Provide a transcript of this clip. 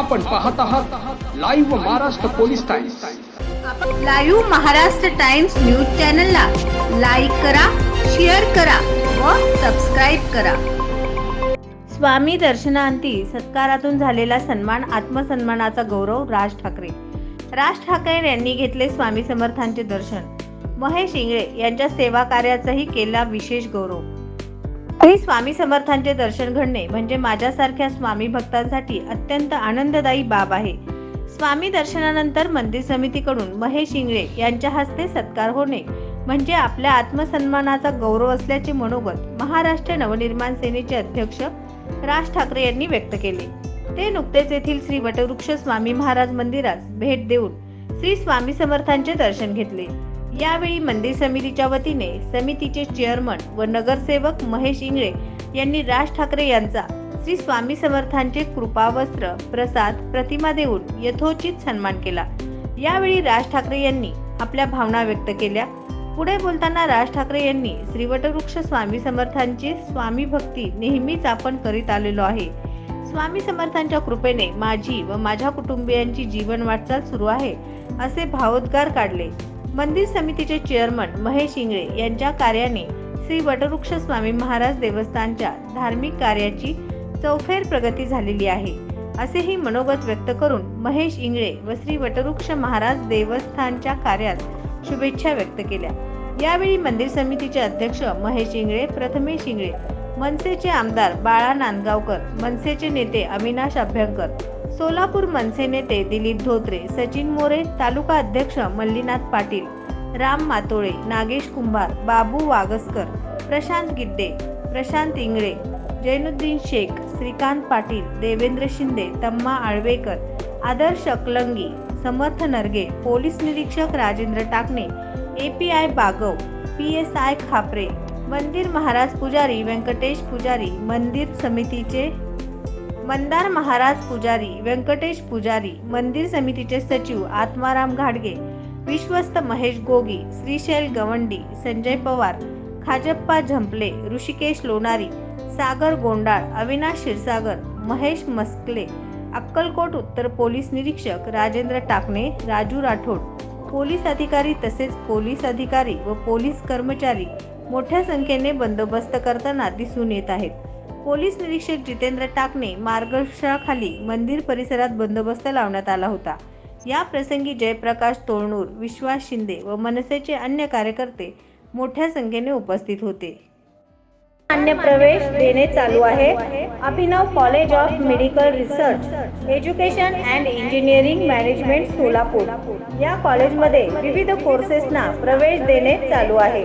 आपण पाहत आहात live Maharashtra police times live Maharashtra times news चॅनलला लाईक करा शेअर करा व सबस्क्राईब करा. स्वामी दर्शनांती सत्कारातून झालेला सन्मान आत्मसन्मानाचा गौरव राज ठाकरे. राज ठाकरे यांनी घेतले स्वामी समर्थांचे दर्शन. महेश इंगळे यांच्या सेवा कार्याचाही केला विशेष गौरव. श्री स्वामी समर्थांचे दर्शन घडणे म्हणजे माझ्यासारख्या स्वामी भक्तांसाठी अत्यंत आनंददायी बाब आहे. स्वामी दर्शनानंतर मंदिर समितीकडून महेश इंगळे यांच्या हस्ते सत्कार होणे म्हणजे आपल्या आत्मसन्मानाचा गौरव असल्याचे मनोगत महाराष्ट्र नवनिर्माण सेनेचे अध्यक्ष राज ठाकरे यांनी व्यक्त केले. ते नुकतेच येथील श्री वटवृक्ष स्वामी महाराज मंदिरास भेट देऊन श्री स्वामी समर्थांचे दर्शन घेतले. यावेळी मंदिर समितीच्या वतीने समितीचे चेअरमन व नगरसेवक महेश इंगळे यांनी राज ठाकरे यांचा श्री स्वामी समर्थांचे कृपावस्त्र प्रसाद प्रतिमा देऊन यथोचित सन्मान केला. यावेळी राज ठाकरे यांनी आपल्या भावना व्यक्त केल्या. पुढे बोलताना राज ठाकरे यांनी श्रीवटवृक्ष स्वामी समर्थांची स्वामी भक्ती नेहमीच आपण करीत आलेलो आहे. स्वामी समर्थांच्या कृपेने माझी व माझ्या कुटुंबियांची जीवन वाटचाल सुरू आहे असे भावोद्गार काढले. मंदिर समितीचे चेअरमन महेश इंगळे यांच्या कार्याने श्री वटवृक्ष स्वामी महाराज देवस्थानच्या धार्मिक कार्याची चौफेर प्रगती झालेली आहे असेही मनोगत व्यक्त करून महेश इंगळे व श्री वटवृक्ष महाराज देवस्थानच्या कार्यात शुभेच्छा व्यक्त केल्या. यावेळी मंदिर समितीचे अध्यक्ष महेश इंगळे प्रथमेश इंगळे मनसेचे आमदार बाळा नांदगावकर मनसेचे नेते अविनाश अभ्यंकर सोलापूर मनसे नेते दिलीप धोत्रे सचिन मोरे तालुका अध्यक्ष मल्लीनाथ पाटील राम मातोळे नागेश कुंभार बाबू वागसकर प्रशांत गिड्डे प्रशांत इंगळे जैनुद्दीन शेख श्रीकांत पाटील देवेंद्र शिंदे तम्मा आळवेकर आदर्श अकलंगी समर्थ नरगे पोलीस निरीक्षक Rajendra Takane A P I Bagav P S I Khapare मंदिर महाराज पुजारी व्यंकटेश पुजारी मंदिर समितीचे मंदार महाराज पुजारी व्यंकटेश पुजारी मंदिर समितीचे सचिव आत्माराम घाडगे विश्वस्त महेश गोगी श्रीशैल गवंडी संजय पवार खाजप्पा झंपले ऋषिकेश लोणारी सागर गोंडाळ अविनाश क्षीरसागर महेश मस्कले अक्कलकोट उत्तर पोलीस निरीक्षक राजेंद्र टाकणे राजू राठोड. पोलीस अधिकारी तसेच पोलीस अधिकारी व पोलीस कर्मचारी मोठ्या संख्येने बंदोबस्त करताना दिसून येत आहेत. पोलीस निरीक्षक जितेंद्र टाकणे मार्गदर्शनाखाली मंदिर परिसरात बंदोबस्त लावण्यात आला होता. या प्रसंगी जयप्रकाश तोळणूर विश्वास शिंदे व मनसेचे अन्य कार्यकर्ते मोठ्या संख्येने उपस्थित होते. अन्य प्रवेश देणे चालू आहे. Abhinav college of medical research education and engineering management Solapur. या कॉलेजमध्ये विविध कोर्सेसना प्रवेश देणे चालू आहे.